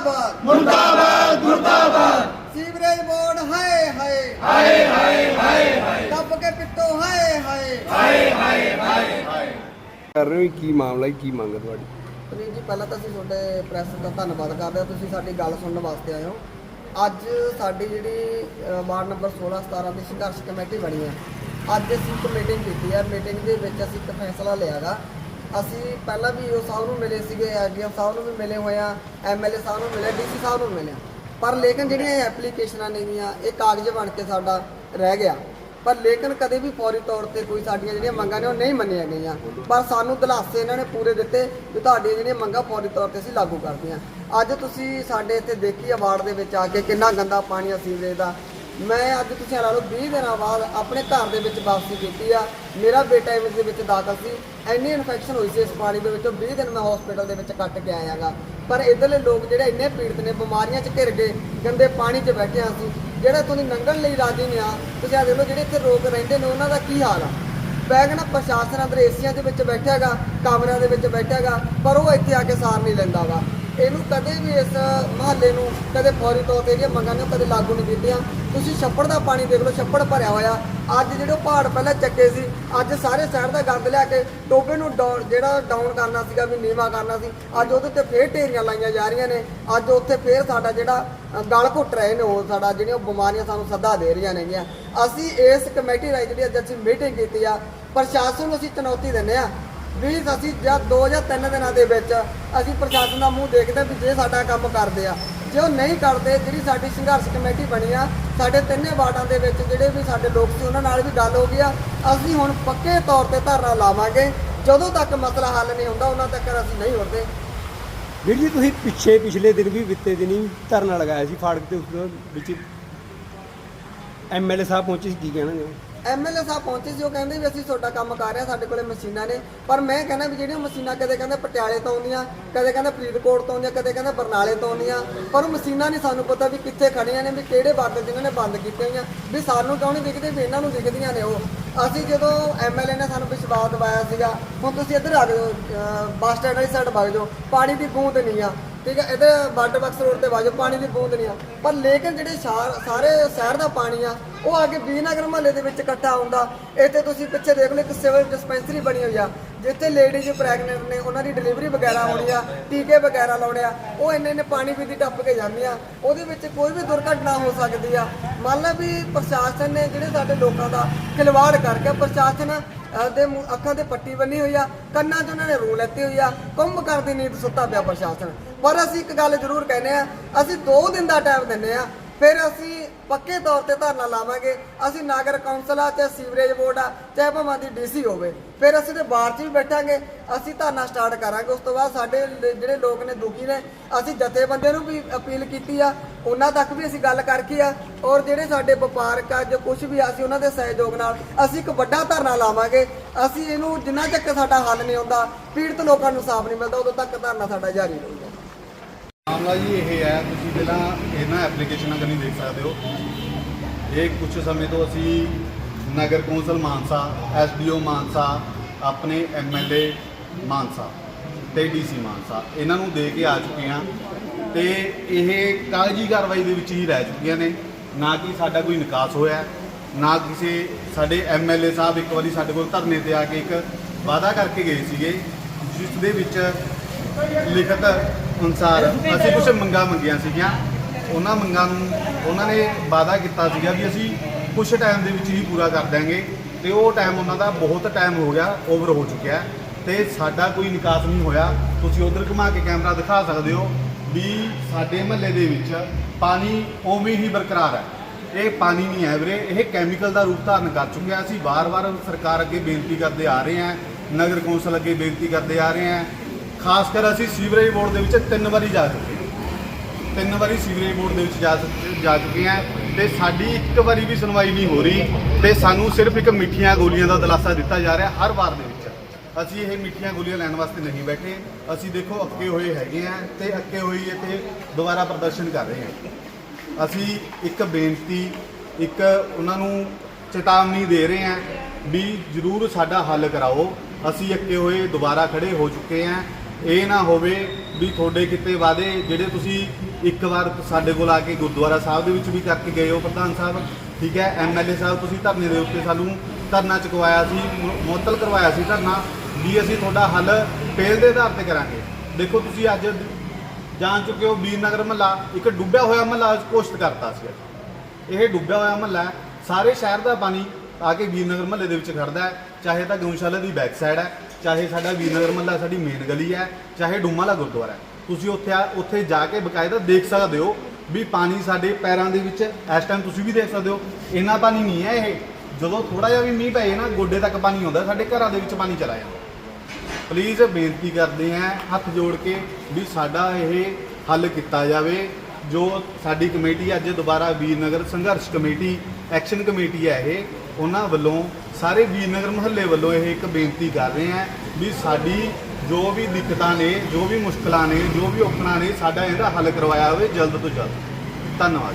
ਮੁਰਦਾਬਾਦ। ਮੁਰਦਾਬਾਦ ਮੁਰਦਾਬਾਦ। ਸੀਵਰੇਜ ਬੋਰਡ ਹਾਏ ਹਾਏ। ਹਾਏ ਹਾਏ ਹਾਏ ਦੱਬ ਕੇ ਪਿੱਟੋ ਹਾਏ ਹਾਏ। ਕਰ ਰਹੇ ਹੋ ਕੀ ਮਾਮਲਾ ਹੈ ਕੀ ਮੰਗ ਤੁਹਾਡੀ? ਵੀਰ ਜੀ ਪਹਿਲਾਂ ਤਾਂ ਅਸੀਂ ਤੁਹਾਡੇ ਪ੍ਰੈਸ ਦਾ ਧੰਨਵਾਦ ਕਰਦੇ ਹਾਂ। ਤੁਸੀਂ ਸਾਡੀ ਗੱਲ ਸੁਣਨ ਵਾਸਤੇ ਆਏ ਹੋ। ਅੱਜ ਸਾਡੀ ਜਿਹੜੀ ਵਾਰਡ ਨੰਬਰ 16 17 ਦੀ ਸੰਘਰਸ਼ ਕਮੇਟੀ ਬਣੀ ਹੈ। ਅੱਜ ਅਸੀਂ ਇੱਕ ਮੀਟਿੰਗ ਕੀਤੀ ਹੈ। ਮੀਟਿੰਗ ਦੇ ਵਿੱਚ ਅਸੀਂ ਇੱਕ ਫੈਸਲਾ ਲਿਆਗਾ ਅਸੀਂ ਪਹਿਲਾਂ ਵੀ ਉਹ ਸਾਹਿਬ ਨੂੰ ਮਿਲੇ ਸੀਗੇ ਐਡੀਐਮ ਸਾਹਿਬ ਨੂੰ ਵੀ ਮਿਲੇ ਹੋਏ ਆ ਐਮਐਲਏ ਸਾਹਿਬ ਨੂੰ ਮਿਲੇ ਡੀਸੀ ਸਾਹਿਬ ਨੂੰ ਮਿਲੇ ਪਰ ਲੇਕਿਨ ਜਿਹੜੀਆਂ ਇਹ ਐਪਲੀਕੇਸ਼ਨਾਂ ਨੇਗੀਆਂ, ਇਹ ਕਾਗਜ਼ ਬਣ ਕੇ ਸਾਡਾ ਰਹਿ ਗਿਆ। ਪਰ ਲੇਕਿਨ ਕਦੇ ਵੀ ਫੌਰੀ ਤੌਰ ਤੇ ਕੋਈ ਸਾਡੀਆਂ ਜਿਹੜੀਆਂ ਮੰਗਾਂ ਨੇ, ਉਹ ਨਹੀਂ ਮੰਨੀਆਂ ਗਈਆਂ। ਪਰ ਸਾਨੂੰ ਦਿਲਾਸੇ ਇਹਨਾਂ ਨੇ ਪੂਰੇ ਦਿੱਤੇ ਵੀ ਤੁਹਾਡੀਆਂ ਜਿਹੜੀਆਂ ਮੰਗਾਂ ਫੌਰੀ ਤੌਰ ਤੇ ਅਸੀਂ ਲਾਗੂ ਕਰਦੀਆਂ। ਅੱਜ ਤੁਸੀਂ ਸਾਡੇ ਇੱਥੇ ਦੇਖੀ ਅਵਾਰਡ ਦੇ ਵਿੱਚ ਆ ਕੇ ਕਿੰਨਾ ਗੰਦਾ ਪਾਣੀ ਆ ਸੀਵਰੇਜ ਦਾ ਮੈਂ ਅੱਜ ਤੁਸੀਂ ਲਾ ਲਓ 20 ਦਿਨਾਂ ਬਾਅਦ ਆਪਣੇ ਘਰ ਦੇ ਵਿੱਚ ਵਾਪਸੀ ਕੀਤੀ ਆ। ਮੇਰਾ ਬੇਟਾ ਇਸ ਦੇ ਵਿੱਚ ਦਾਖਲ ਸੀ। ਇੰਨੀ ਇਨਫੈਕਸ਼ਨ ਹੋਈ ਸੀ ਇਸ ਪਾਣੀ ਦੇ ਵਿੱਚੋਂ। 20 ਦਿਨ ਮੈਂ ਹਸਪੀਟਲ ਦੇ ਵਿੱਚ ਕੱਟ ਕੇ ਆਇਆਗਾ। ਪਰ ਇਧਰਲੇ ਲੋਕ ਜਿਹੜੇ ਇੰਨੇ ਪੀੜਤ ਨੇ, ਬਿਮਾਰੀਆਂ 'ਚ ਘਿਰ ਗਏ, ਗੰਦੇ ਪਾਣੀ 'ਚ ਬੈਠੇ ਹਾਂ ਅਸੀਂ। ਜਿਹੜੇ ਤੁਹਾਨੂੰ ਲੰਘਣ ਲਈ ਰਾਜੀ ਨਹੀਂ ਆ, ਤੁਸੀਂ ਆ ਦੇਖ ਲਓ ਜਿਹੜੇ ਇੱਥੇ ਲੋਕ ਰਹਿੰਦੇ ਨੇ, ਉਹਨਾਂ ਦਾ ਕੀ ਹਾਲ ਆ? ਬੈਗ ਨਾ ਪ੍ਰਸ਼ਾਸਨ ਅੰਦਰ ਏਸੀਆਂ ਦੇ ਵਿੱਚ ਬੈਠਾ ਹੈਗਾ ਕਮਰਿਆਂ ਦੇ ਵਿੱਚ ਬੈਠਾ ਹੈਗਾ ਪਰ ਉਹ ਇੱਥੇ ਆ ਕੇ ਸਾਰ ਨਹੀਂ ਲੈਂਦਾ ਵਾ। ਇਹਨੂੰ ਕਦੇ ਵੀ ਇਸ ਮਹੱਲੇ ਨੂੰ ਕਦੇ ਫੌਰੀ ਤੌਰ ਤੇ ਇਹਦੀਆਂ ਮੰਗਾਂ ਨੇ ਕਦੇ ਲਾਗੂ ਨਹੀਂ ਕੀਤੀਆਂ। ਤੁਸੀਂ ਛੱਪੜ ਦਾ ਪਾਣੀ ਦੇਖ ਲਓ, ਛੱਪੜ ਭਰਿਆ ਹੋਇਆ। ਅੱਜ ਜਿਹੜੇ ਉਹ ਪਹਾੜ ਪਹਿਲਾਂ ਚੱਕੇ ਸੀ, ਅੱਜ ਸਾਰੇ ਸ਼ਹਿਰ ਦਾ ਗੰਦ ਲਿਆ ਕੇ ਟੋਬੇ ਨੂੰ ਡਾਊਨ- ਜਿਹੜਾ ਡਾਊਨ ਕਰਨਾ ਸੀਗਾ ਵੀ ਨੀਵਾ ਕਰਨਾ ਸੀ, ਅੱਜ ਉਹਦੇ ਤੇ ਫੇਰ ਢੇਰੀਆਂ ਲਾਈਆਂ ਜਾ ਰਹੀਆਂ ਨੇ। ਅੱਜ ਉੱਥੇ ਫੇਰ ਸਾਡਾ ਜਿਹੜਾ ਗਲ ਘੁੱਟ ਰਹੇ ਨੇ ਉਹ ਸਾਡਾ ਜਿਹੜੀਆਂ ਉਹ ਬਿਮਾਰੀਆਂ ਸਾਨੂੰ ਸੱਦਾ ਦੇ ਰਹੀਆਂ ਨੇਗੀਆਂ। ਅਸੀਂ ਇਸ ਕਮੇਟੀ ਰਾਈ ਜਿਹੜੀ ਅੱਜ ਅਸੀਂ ਮੀਟਿੰਗ ਕੀਤੀ ਆ, ਪ੍ਰਸ਼ਾਸਨ ਨੂੰ ਅਸੀਂ ਚੁਣੌਤੀ ਦਿੰਦੇ ਆ ਵੀ ਅਸੀਂ ਜਾਂ 2 ਜਾਂ 3 ਦਿਨਾਂ ਦੇ ਵਿੱਚ ਅਸੀਂ ਪ੍ਰਸ਼ਾਸਨ ਦਾ ਮੂੰਹ ਦੇਖਦੇ ਹਾਂ ਵੀ ਜੇ ਸਾਡਾ ਕੰਮ ਕਰਦੇ ਆ। ਜੇ ਉਹ ਨਹੀਂ ਕਰਦੇ, ਜਿਹੜੀ ਸਾਡੀ ਸੰਘਰਸ਼ ਕਮੇਟੀ ਬਣੀ ਆ, ਸਾਡੇ ਤਿੰਨੇ ਵਾਰਡਾਂ ਦੇ ਵਿੱਚ ਜਿਹੜੇ ਵੀ ਸਾਡੇ ਲੋਕ ਸੀ, ਉਹਨਾਂ ਨਾਲ ਵੀ ਗੱਲ ਹੋ ਗਈ ਆ। ਅਸੀਂ ਹੁਣ ਪੱਕੇ ਤੌਰ ਤੇ ਧਰਨਾ ਲਾਵਾਂਗੇ। ਜਦੋਂ ਤੱਕ ਮਸਲਾ ਹੱਲ ਨਹੀਂ ਹੁੰਦਾ, ਉਹਨਾਂ ਤੱਕ ਅਸੀਂ ਨਹੀਂ ਉੱਠਦੇ ਵੀਰ ਜੀ, ਤੁਸੀਂ ਪਿੱਛੇ ਪਿਛਲੇ ਦਿਨ ਵੀ ਬਿੱਤੇ ਦਿਨੀ ਧਰਨਾ ਲਗਾਇਆ ਸੀ, ਫਾੜਕ ਦੇ ਉੱਤੇ ਵਿੱਚ। ਐਮਐਲਏ ਸਾਹਿਬ ਪਹੁੰਚੇ ਸੀ, ਕੀ ਕਹਿਣਾ ਜੀ ਐਮਐਲਏ ਸਾਹਿਬ ਪਹੁੰਚੇ ਸੀ, ਉਹ ਕਹਿੰਦੇ ਵੀ ਅਸੀਂ ਤੁਹਾਡਾ ਕੰਮ ਕਰ ਰਹੇ ਹਾਂ, ਸਾਡੇ ਕੋਲੇ ਮਸ਼ੀਨਾਂ ਨੇ। ਪਰ ਮੈਂ ਕਹਿੰਦਾ ਵੀ ਜਿਹੜੀਆਂ ਮਸ਼ੀਨਾਂ ਕਦੇ ਕਹਿੰਦੇ ਪਟਿਆਲੇ ਤੋਂ ਆਉਂਦੀਆਂ, ਕਦੇ ਕਹਿੰਦੇ ਫਰੀਦਕੋਟ ਤੋਂ ਆਉਂਦੀਆਂ, ਕਦੇ ਕਹਿੰਦੇ ਬਰਨਾਲੇ ਤੋਂ ਆਉਂਦੀਆਂ, ਪਰ ਉਹ ਮਸ਼ੀਨਾਂ ਨਹੀਂ ਸਾਨੂੰ ਪਤਾ ਵੀ ਕਿੱਥੇ ਖੜੀਆਂ ਨੇ, ਵੀ ਕਿਹੜੇ ਬਾਰਡਰ ਜਿਨ੍ਹਾਂ ਨੇ ਬੰਦ ਕੀਤੀਆਂ ਹੋਈਆਂ, ਵੀ ਸਾਨੂੰ ਕਿਉਂ ਨਹੀਂ ਦਿਖਦੇ, ਵੀ ਇਹਨਾਂ ਨੂੰ ਦਿਖਦੀਆਂ ਨੇ ਉਹ। ਅਸੀਂ ਜਦੋਂ ਐਮਐਲਏ ਨੇ ਸਾਨੂੰ ਵਿਸ਼ਵਾਸ ਦਿਵਾਇਆ ਸੀਗਾ, ਹੁਣ ਤੁਸੀਂ ਇੱਧਰ ਆ ਜਾਓ ਬੱਸ ਸਟੈਂਡ ਵਾਲੀ ਸਾਈਡ ਵਗ ਜਾਓ, ਪਾਣੀ ਦੀ ਬੂੰਦ ਨਹੀਂ ਆ। ਠੀਕ ਹੈ ਇਹਦੇ ਬਾਰਡਰ ਬਾਕਸ ਰੋਡ ਤੇ ਵਾਜੋ ਪਾਣੀ ਦੀ ਬੂੰਦ ਨਹੀਂ ਆ। ਪਰ ਲੇਕਿਨ ਜਿਹੜੇ ਸ਼ਹਿਰ- ਸਾਰੇ ਸ਼ਹਿਰ ਦਾ ਪਾਣੀ ਆ, ਉਹ ਆ ਕੇ ਬੀਨਗਰ ਮਹੱਲੇ ਦੇ ਵਿੱਚ ਇਕੱਠਾ ਹੁੰਦਾ। ਇੱਥੇ ਤੁਸੀਂ ਪਿੱਛੇ ਦੇਖ ਲਓ, ਇੱਕ ਸਿਵਲ ਡਿਸਪੈਂਸਰੀ ਬਣੀ ਹੋਈ ਆ, ਜਿੱਥੇ ਲੇਡੀਜ਼ ਪ੍ਰੈਗਨੈਂਟ ਨੇ, ਉਹਨਾਂ ਦੀ ਡਿਲੀਵਰੀ ਵਗੈਰਾ ਹੋਣੀ ਆ, ਟੀਕੇ ਵਗੈਰਾ ਲਾਉਣੇ ਆ, ਉਹ ਇੰਨੇ ਇੰਨੇ ਪਾਣੀ ਪੀਦੀ ਟੱਪ ਕੇ ਜਾਂਦੀਆਂ ਉਹਦੇ ਵਿੱਚ ਕੋਈ ਵੀ ਦੁਰਘਟਨਾ ਹੋ ਸਕਦੀ ਆ। ਮੰਨ ਲਾ ਵੀ ਪ੍ਰਸ਼ਾਸਨ ਨੇ ਜਿਹੜੇ ਸਾਡੇ ਲੋਕਾਂ ਦਾ ਖਿਲਵਾੜ ਕਰਕੇ ਪ੍ਰਸ਼ਾਸਨ ਅਹ ਦੇ ਮੂੰਹ- ਅੱਖਾਂ ਤੇ ਪੱਟੀ ਬੰਨੀ ਹੋਈ ਆ, ਕੰਨਾਂ 'ਚ ਉਹਨਾਂ ਨੇ ਰੂ ਲੈਤੀ ਹੋਈ ਆ, ਕੁੰਭ ਕਰਦੀ ਨੀਂਦ ਸੁੱਤਾ ਪਿਆ ਪ੍ਰਸ਼ਾਸਨ। ਪਰ ਅਸੀਂ ਇੱਕ ਗੱਲ ਜ਼ਰੂਰ ਕਹਿੰਦੇ ਆ, ਅਸੀਂ 2 ਦਿਨ ਦਾ ਟਾਈਮ ਦਿੰਨੇ ਆ ਫਿਰ ਅਸੀਂ ਪੱਕੇ ਤੌਰ ਤੇ ਧਰਨਾ ਲਾਵਾਂਗੇ। ਅਸੀਂ ਨਾਗਰ ਕੌਂਸਲ ਆ ਚਾਹੇ ਸੀਵਰੇਜ ਬੋਰਡ ਆ ਚਾਹੇ ਭਾਵੇਂ ਦੀ ਡੀਸੀ ਹੋਵੇ। ਫਿਰ ਅਸੀਂ ਤੇ ਬਾਹਰ 'ਚ ਵੀ ਬੈਠਾਂਗੇ। ਅਸੀਂ ਧਰਨਾ ਸਟਾਰਟ ਕਰਾਂਗੇ। ਉਸ ਤੋਂ ਬਾਅਦ ਸਾਡੇ ਜਿਹੜੇ ਲੋਕ ਨੇ ਦੁਖੀ ਨੇ ਅਸੀਂ ਜਥੇਬੰਦੀਆਂ ਨੂੰ ਵੀ ਅਪੀਲ ਕੀਤੀ ਆ। ਉਹਨਾਂ ਤੱਕ ਵੀ ਅਸੀਂ ਗੱਲ ਕਰਕੇ ਆ। ਔਰ ਜਿਹੜੇ ਸਾਡੇ ਵਪਾਰਕ ਆ ਜੋ ਕੁਝ ਵੀ ਆ, ਅਸੀਂ ਉਹਨਾਂ ਦੇ ਸਹਿਯੋਗ ਨਾਲ ਅਸੀਂ ਇੱਕ ਵੱਡਾ ਧਰਨਾ ਲਾਵਾਂਗੇ। ਅਸੀਂ ਇਹਨੂੰ ਜਿੰਨਾ ਤੱਕ ਸਾਡਾ ਹੱਲ ਨਹੀਂ ਹੁੰਦਾ ਪੀੜਤ ਲੋਕਾਂ ਨੂੰ ਸਾਫ਼ ਨਹੀਂ ਮਿਲਦਾ ਉਦੋਂ ਤੱਕ ਧਰਨਾ ਸਾਡਾ ਜਾਰੀ ਰਹੂਗਾ। ਮਾਮਲਾ ਜੀ ਇਹ ਹੈ, ਤੁਸੀਂ ਪਹਿਲਾਂ ਇਹਨਾਂ ਐਪਲੀਕੇਸ਼ਨਾਂ ਕਨੀ ਦੇਖ ਸਕਦੇ ਹੋ। ਇਹ ਕੁਝ ਸਮੇਂ ਤੋਂ ਅਸੀਂ ਨਗਰ ਕੌਂਸਲ ਮਾਨਸਾ, ਐਸਡੀਓ ਮਾਨਸਾ, ਆਪਣੇ ਐਮਐਲਏ ਮਾਨਸਾ ਤੇ ਡੀਸੀ ਮਾਨਸਾ, ਇਹਨਾਂ ਨੂੰ ਦੇ ਕੇ ਆ ਚੁੱਕੇ ਹਾਂ। ਤੇ ਇਹ ਕਾਗਜ਼ੀ ਕਾਰਵਾਈ ਦੇ ਵਿੱਚ ਹੀ ਰਹਿ ਚੁੱਕੀਆਂ ਨੇ। ਨਾ ਕਿ ਸਾਡਾ ਕੋਈ ਨਿਕਾਸ ਹੋਇਆ, ਨਾ ਕਿਸੇ ਸਾਡੇ ਐਮਐਲਏ ਸਾਹਿਬ ਇੱਕ ਵਾਰੀ ਸਾਡੇ ਕੋਲ ਧਰਨੇ ਤੇ ਆ ਕੇ ਇੱਕ ਵਾਅਦਾ ਕਰਕੇ ਗਏ ਸੀਗੇ, ਜਿਸ ਦੇ ਵਿੱਚ ਲਿਖਤ ਅਨੁਸਾਰ ਅਸੀਂ ਕੁਝ ਮੰਗਾਂ ਮੰਗੀਆਂ ਸੀਗੀਆਂ। ਉਹਨਾਂ ਮੰਗਾਂ ਨੂੰ ਉਹਨਾਂ ਨੇ ਵਾਅਦਾ ਕੀਤਾ ਸੀਗਾ ਵੀ ਅਸੀਂ ਕੁਝ ਟਾਈਮ ਦੇ ਵਿੱਚ ਹੀ ਪੂਰਾ ਕਰ ਦਾਂਗੇ ਤੇ ਉਹ ਟਾਈਮ ਉਹਨਾਂ ਦਾ ਬਹੁਤ ਟਾਈਮ ਹੋ ਗਿਆ ਓਵਰ ਹੋ ਚੁੱਕਿਆ ਤੇ ਸਾਡਾ ਕੋਈ ਨਿਕਾਸ ਨਹੀਂ ਹੋਇਆ। ਤੁਸੀਂ ਉਧਰ ਘੁਮਾ ਕੇ ਕੈਮਰਾ ਦਿਖਾ ਸਕਦੇ ਹੋ ਵੀ ਸਾਡੇ ਮਹੱਲੇ ਦੇ ਵਿੱਚ ਪਾਣੀ ਉਵੇਂ ਹੀ ਬਰਕਰਾਰ ਹੈ। ਇਹ ਪਾਣੀ ਨਹੀਂ ਹੈ ਵੀਰੇ। ਇਹ ਕੈਮੀਕਲ ਦਾ ਰੂਪ ਧਾਰਨ ਕਰ ਚੁੱਕਿਆ ਅਸੀਂ ਵਾਰ-ਵਾਰ ਸਰਕਾਰ ਅੱਗੇ ਬੇਨਤੀ ਕਰਦੇ ਆ ਰਹੇ ਹਾਂ। ਨਗਰ ਕੌਂਸਲ ਅੱਗੇ ਬੇਨਤੀ ਕਰਦੇ ਆ ਰਹੇ ਹਾਂ। ਖਾਸ ਕਰ ਅਸੀਂ ਸੀਵਰੇਜ ਬੋਰਡ ਦੇ ਵਿੱਚ ਤਿੰਨ ਵਾਰੀ ਜਾ ਚੁੱਕੇ ਹਾਂ। ਤਿੰਨ ਵਾਰੀ ਸੀਵਰੇਜ ਬੋਰਡ ਦੇ ਵਿੱਚ ਜਾ ਚੁੱਕੇ- ਜਾ ਚੁੱਕੇ ਹਾਂ ਤੇ ਸਾਡੀ ਇੱਕ ਵਾਰੀ ਵੀ ਸੁਣਵਾਈ ਨਹੀਂ ਹੋ ਰਹੀ ਤੇ ਸਾਨੂੰ ਸਿਰਫ ਇੱਕ ਮਿੱਠੀਆਂ ਗੋਲੀਆਂ ਦਾ ਦਿਲਾਸਾ ਦਿੱਤਾ ਜਾ ਰਿਹਾ ਹਰ ਵਾਰ ਦੇ ਵਿੱਚ। ਅਸੀਂ ਇਹ ਮਿੱਠੀਆਂ ਗੋਲੀਆਂ ਲੈਣ ਵਾਸਤੇ ਨਹੀਂ ਬੈਠੇ। ਅਸੀਂ ਦੇਖੋ ਅੱਕੇ ਹੋਏ ਹੈਗੇ ਆ ਤੇ ਅੱਕੇ ਹੋਈ ਇੱਥੇ ਦੁਬਾਰਾ ਪ੍ਰਦਰਸ਼ਨ ਕਰ ਰਹੇ ਹਾਂ। ਅਸੀਂ ਇੱਕ ਬੇਨਤੀ, ਇੱਕ ਉਹਨਾਂ ਨੂੰ ਚੇਤਾਵਨੀ ਦੇ ਰਹੇ ਹਾਂ ਵੀ ਜ਼ਰੂਰ ਸਾਡਾ ਹੱਲ ਕਰਾਓ। ਅਸੀਂ ਅੱਕੇ ਹੋਏ ਦੁਬਾਰਾ ਖੜੇ ਹੋ ਚੁੱਕੇ ਹਾਂ। ਇਹ ਨਾ ਹੋਵੇ ਵੀ ਤੁਹਾਡੇ ਕਿਤੇ ਵਾਅਦੇ ਜਿਹੜੇ ਤੁਸੀਂ ਇੱਕ ਵਾਰ ਸਾਡੇ ਕੋਲ ਆ ਕੇ ਗੁਰਦੁਆਰਾ ਸਾਹਿਬ ਦੇ ਵਿੱਚ ਵੀ ਕਰਕੇ ਗਏ ਹੋ, ਪ੍ਰਧਾਨ ਸਾਹਿਬ, ਠੀਕ ਹੈ ਐਮਐਲਏ ਸਾਹਿਬ, ਤੁਸੀਂ ਧਰਨੇ ਦੇ ਉੱਤੇ ਸਾਨੂੰ ਧਰਨਾ ਚੁਕਵਾਇਆ ਸੀ ਮੁਅੱਤਲ ਕਰਵਾਇਆ ਸੀ ਧਰਨਾ ਵੀ ਅਸੀਂ ਤੁਹਾਡਾ ਹੱਲ ਪਹਿਲ ਦੇ ਆਧਾਰ ਤੇ ਕਰਾਂਗੇ। ਦੇਖੋ, ਤੁਸੀਂ ਅੱਜ ਜਾਣ ਚੁੱਕੇ ਹੋ ਵੀਰਨਗਰ ਮਹੱਲਾ, ਇੱਕ ਡੁੱਬਿਆ ਹੋਇਆ ਮਹੱਲਾ ਘੋਸ਼ਿਤ ਕਰਤਾ ਸੀ ਇਹ ਡੁੱਬਿਆ ਹੋਇਆ ਮਹੱਲਾ ਸਾਰੇ ਸ਼ਹਿਰ ਦਾ ਪਾਣੀ ਆ ਕੇ ਵੀਰਨਗਰ ਮਹੱਲੇ ਦੇ ਵਿੱਚ ਖੜਦਾ ਹੈ, ਚਾਹੇ ਤਾਂ ਗਊਸ਼ਾਲਾ ਦੀ ਬੈਕ ਸਾਈਡ ਹੈ ਚਾਹੇ ਸਾਡਾ ਵੀਰਨਗਰ ਮਹੱਲਾ ਸਾਡੀ ਮੇਨ ਗਲੀ ਹੈ, ਚਾਹੇ ਡੂਮਾ ਵਾਲਾ ਗੁਰਦੁਆਰਾ ਹੈ। ਤੁਸੀਂ ਉੱਥੇ ਆ, ਉੱਥੇ ਜਾ ਕੇ ਬਕਾਇਦਾ ਦੇਖ ਸਕਦੇ ਹੋ ਵੀ ਪਾਣੀ ਸਾਡੇ ਪੈਰਾਂ ਦੇ ਵਿੱਚ ਇਸ ਟਾਈਮ ਤੁਸੀਂ ਵੀ ਦੇਖ ਸਕਦੇ ਹੋ। ਇੰਨਾ ਪਾਣੀ ਨਹੀਂ ਹੈ ਇਹ। ਜਦੋਂ ਥੋੜਾ ਜਿਹਾ ਵੀ ਮੀਂਹ ਪਏ ਨਾ, ਗੋਡੇ ਤੱਕ ਪਾਣੀ ਆਉਂਦਾ, ਸਾਡੇ ਘਰਾਂ ਦੇ ਵਿੱਚ ਪਾਣੀ ਚਲਾ ਜਾਂਦਾ। ਪਲੀਜ਼ ਬੇਨਤੀ ਕਰਦੇ ਆਂ ਹੱਥ ਜੋੜ ਕੇ ਵੀ ਸਾਡਾ ਇਹ ਹੱਲ ਕੀਤਾ ਜਾਵੇ। ਜੋ ਸਾਡੀ ਕਮੇਟੀ ਅੱਜ ਦੁਬਾਰਾ ਵੀਰਨਗਰ ਸੰਘਰਸ਼ ਕਮੇਟੀ, ਐਕਸ਼ਨ ਕਮੇਟੀ ਹੈ ਇਹ, ਉਹਨਾਂ ਵੱਲੋਂ ਸਾਰੇ ਵੀਰਨਗਰ ਮਹੱਲੇ ਵੱਲੋਂ ਇਹ ਇੱਕ ਬੇਨਤੀ ਕਰ ਰਹੇ ਆਂ ਵੀ ਸਾਡੀ ਜੋ ਵੀ ਦਿੱਕਤਾਂ ਨੇ, ਜੋ ਵੀ ਮੁਸ਼ਕਲਾਂ ਨੇ, ਜੋ ਵੀ ਔਕੜਾਂ ਨੇ, ਸਾਡਾ ਇਹਦਾ ਹੱਲ ਕਰਵਾਇਆ ਹੋਵੇ ਜਲਦ ਤੋਂ ਜਲਦ। ਧੰਨਵਾਦ।